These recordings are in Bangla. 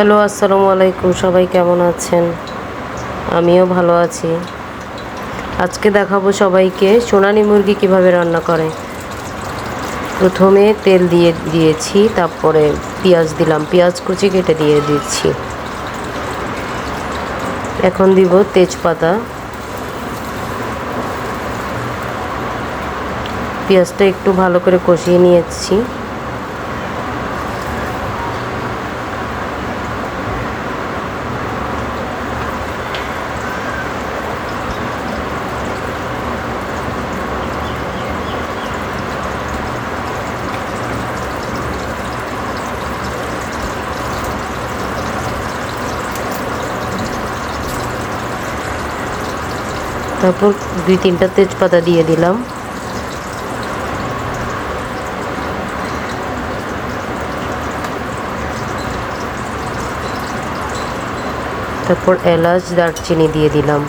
হ্যালো, আসসালামু আলাইকুম। সবাই কেমন আছেন? আমিও ভালো আছি। আজকে দেখাবো সবাইকে সোনালি মুরগি কীভাবে রান্না করে। প্রথমে তেল দিয়ে দিয়েছি, তারপরে পেঁয়াজ দিলাম, পেঁয়াজ কুচি কেটে দিয়ে দিচ্ছি। এখন দিব তেজপাতা। পেঁয়াজটা একটু ভালো করে কষিয়ে নিয়েছি। তারপর দুই তিনটা তেজপাতা দিয়ে দিলাম। তারপর এলাচ, দারচিনি দিয়ে দিলাম।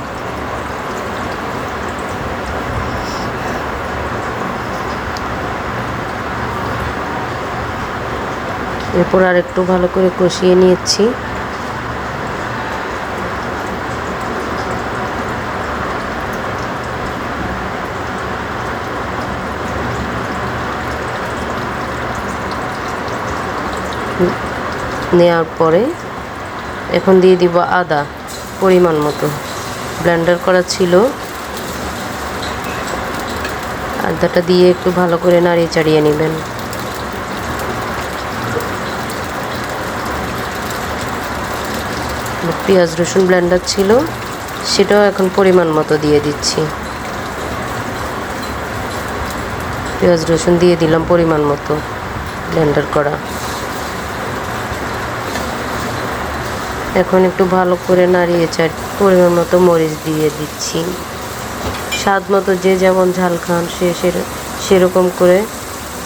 এরপর আর একটু ভালো করে কষিয়ে নিয়েছি। নেওয়ার পরে এখন দিয়ে দিব আদা, পরিমাণ মতো। ব্লেন্ডার করা ছিল। আদাটা দিয়ে একটু ভালো করে নাড়িয়ে চাড়িয়ে নেবেন। পেঁয়াজ, রসুন ব্লেন্ডার ছিল, সেটাও এখন পরিমাণ মতো দিয়ে দিচ্ছি। পেঁয়াজ, রসুন দিয়ে দিলাম পরিমাণ মতো ব্লেন্ডার করা। এখন একটু ভালো করে নাড়িয়ে চাড় পরিমাণ মতো মরিচ দিয়ে দিচ্ছি। স্বাদ মতো যে যেমন ঝাল খান, সে সেরকম করে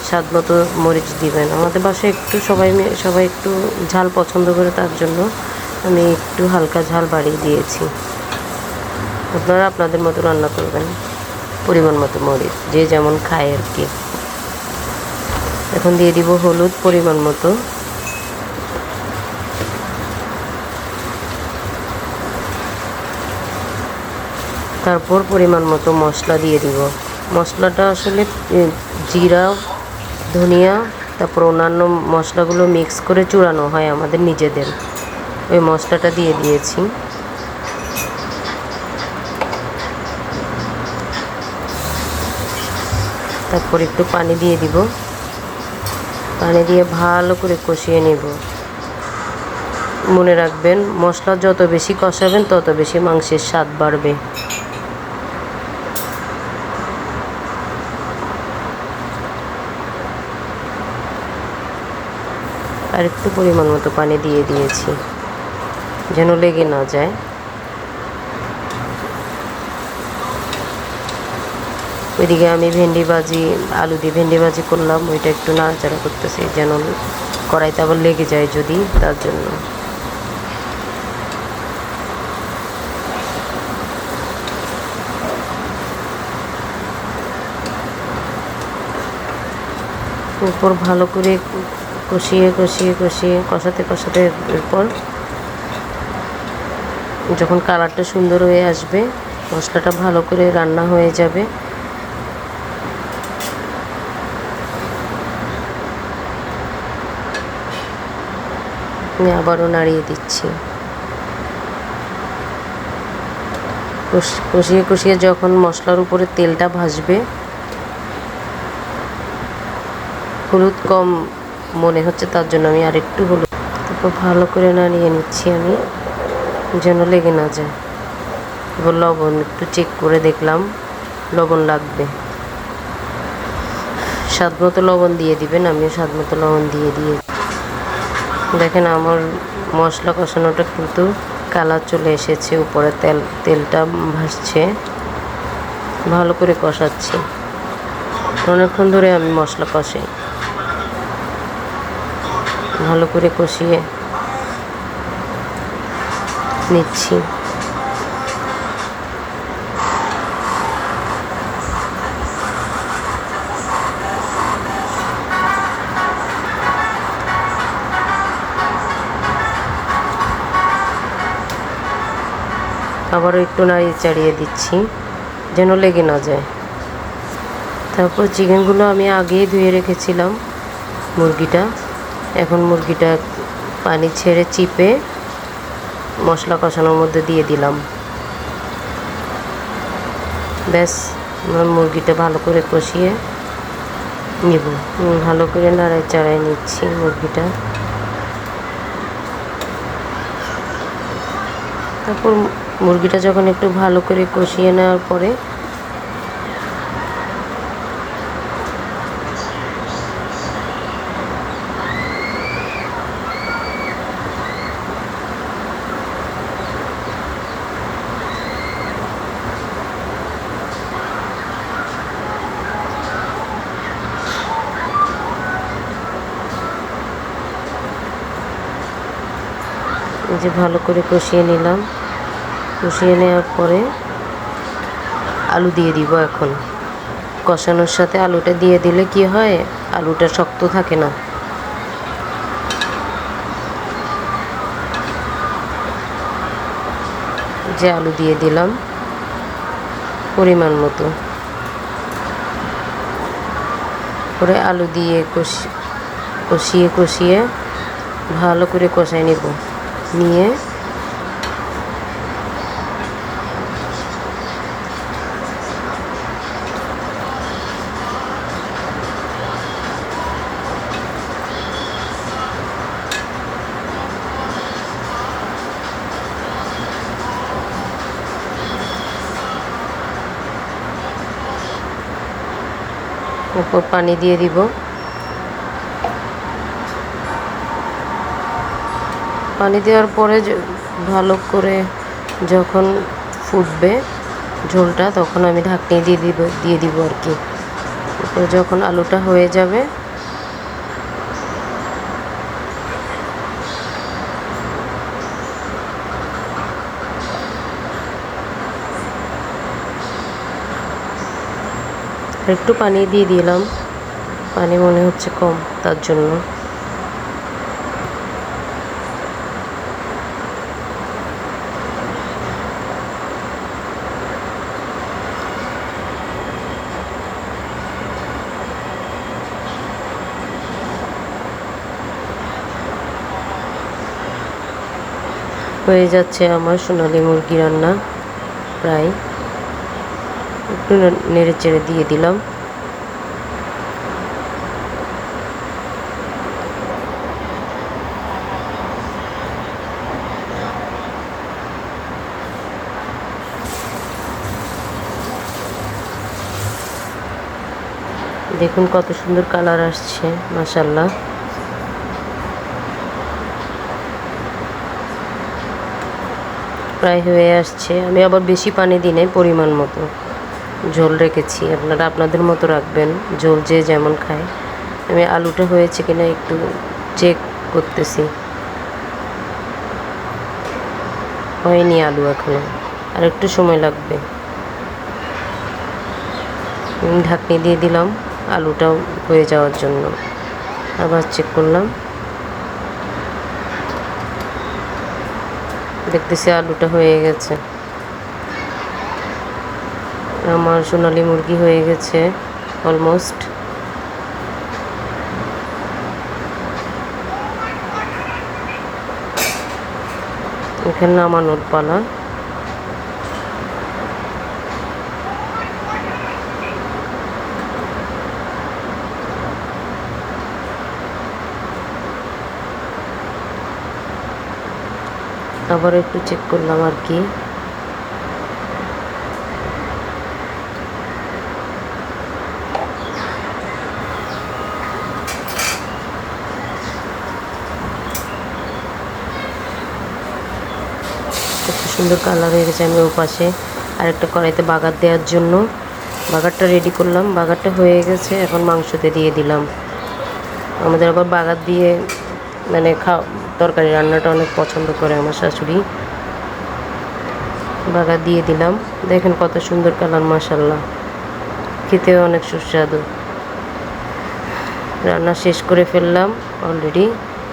স্বাদ মতো মরিচ দিবেন। আমাদের বাসায় একটু সবাই সবাই একটু ঝাল পছন্দ করে, তার জন্য আমি একটু হালকা ঝাল বাড়িয়ে দিয়েছি। আপনারা আপনাদের মতো রান্না করবেন, পরিমাণ মতো মরিচ, যে যেমন খায় আর কি। এখন দিয়ে দিব হলুদ পরিমাণ মতো। তারপর পরিমাণ মতো মশলা দিয়ে দিব। মশলাটা আসলে জিরা, ধনিয়া, তারপর অন্যান্য মশলাগুলো মিক্স করে চূড়ানো হয় আমাদের নিজেদের। ওই মশলাটা দিয়ে দিয়েছি। তারপর একটু পানি দিয়ে দিব। পানি দিয়ে ভালো করে কষিয়ে নেব। মনে রাখবেন, মশলা যত বেশি কষাবেন, তত বেশি মাংসের স্বাদ বাড়বে। আর একটু পরিমাণ মতো পানি দিয়ে দিয়েছি, যেন লেগে না যায়। ওইদিকে আমি ভেন্ডি ভাজি, আলু দিয়ে ভেন্ডি ভাজি করলাম, ওইটা একটু নাড়াচাড়া করতেছি, যেন কড়াইতে আবার লেগে যায় যদি, তার জন্য। উপর ভালো করে কষিয়ে কষিয়ে কষিয়ে, কষাতে কষাতে এরপর যখন কালারটা সুন্দর হয়ে আসবে, মশলাটা ভালো করে রান্না হয়ে যাবে। আমি আবারও নাড়িয়ে দিচ্ছি। কষিয়ে কষিয়ে যখন মশলার উপরে তেলটা ভাসবে হলুদ কম মনে হচ্ছে তার জন্য আমি আর একটু হলুদ। তারপর ভালো করে নাড়িয়ে নিচ্ছি আমি, যেন লেগে না যায়। এবার লবণ একটু চেক করে দেখলাম, লবণ লাগবে। স্বাদ মতো লবণ দিয়ে দিবেন, আমিও স্বাদ মতো লবণ দিয়ে দিয়ে দেখেন আমার মশলা কষানোটা কিন্তু কালার চলে এসেছে, উপরে তেল, তেলটা ভাসছে। ভালো করে কষাচ্ছি। অনেকক্ষণ ধরে আমি মশলা কষাই। ভালো করে কষিয়ে নিচ্ছি। আবারও একটু নাড়িয়ে চাড়িয়ে দিচ্ছি, যেন লেগে না যায়। তারপর চিকেনগুলো আমি আগেই ধুয়ে রেখেছিলাম, মুরগিটা। এখন মুরগিটা পানি ছেড়ে চিপে মশলা কষানোর মধ্যে দিয়ে দিলাম। ব্যাস মুরগিটা ভালো করে কষিয়ে নিব। ভালো করে নাড়াই চাড়াই নিচ্ছি মুরগিটা। তারপর মুরগিটা যখন একটু ভালো করে কষিয়ে নেওয়ার পরে যে ভালো করে কষিয়ে নিলাম। কষিয়ে নেওয়ার পরে আলু দিয়ে দিব এখন। কষানোর সাথে আলুটা দিয়ে দিলে কি হয়, আলুটা শক্ত থাকে না। যে আলু দিয়ে দিলাম পরিমাণ মতো। পরে আলু দিয়ে কষি, কষিয়ে কষিয়ে ভালো করে কষাই নেব। নিয়ে উপর পানি দিয়ে দিব। পানি দেওয়ার পরে ভালো করে যখন ফুটবে ঝোলটা, তখন আমি ঢাকনি দিয়ে দিব দিয়ে দিব আর কি। যখন আলুটা হয়ে যাবে, একটু পানি দিয়ে দিলাম। পানি মনে হচ্ছে কম, তার জন্য। হয়ে যাচ্ছে আমার সোনালি মুরগি রান্না, প্রায়। একটু নেড়ে চেড়ে দিয়ে দিলাম। দেখুন কত সুন্দর কালার আসছে মাসাল্লাহ প্রায় হয়ে আসছে। আমি আবার বেশি পানি দিই নাই, পরিমাণ মতো। ঝোল রেখেছি। আপনারা আপনাদের মতো রাখবেন, ঝোল যে যেমন খায়। আমি আলুটা হয়েছে কিনা একটু চেক করতেছি। হয়নি আলু এখনও। আর একটু সময় লাগবে। ঢাকনি দিয়ে দিলাম, আলুটাও হয়ে যাওয়ার জন্য। আবার চেক করলাম। দেখতেছি আলুটা হয়ে গেছে। আমার সোনালি মুরগি হয়ে গেছে অলমোস্ট এখানে নামানোর পালা। আবার একটু চেক করলাম আর কি। সুন্দর কালার হয়ে গেছে আমি ওপাশে। আরেকটা কড়াইতে বাগার দেওয়ার জন্য। বাগারটা রেডি করলাম। বাগারটা হয়ে গেছে। এখন মাংসতে দিয়ে দিলাম। আমাদের আবার বাগার দিয়ে মানে খাওয়া তরকারি রান্নাটা অনেক পছন্দ করে আমার শাশুড়ি। বাগার দিয়ে দিলাম। দেখেন কত সুন্দর কালার মাসাল্লাহ খেতেও অনেক সুস্বাদু। রান্না শেষ করে ফেললাম অলরেডি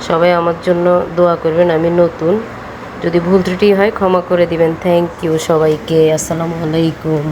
সবাই আমার জন্য দোয়া করবেন, আমি নতুন। যদি ভুল ত্রুটি হয় ক্ষমা করে দিবেন। থ্যাংক ইউ সবাইকে। আসসালামু আলাইকুম।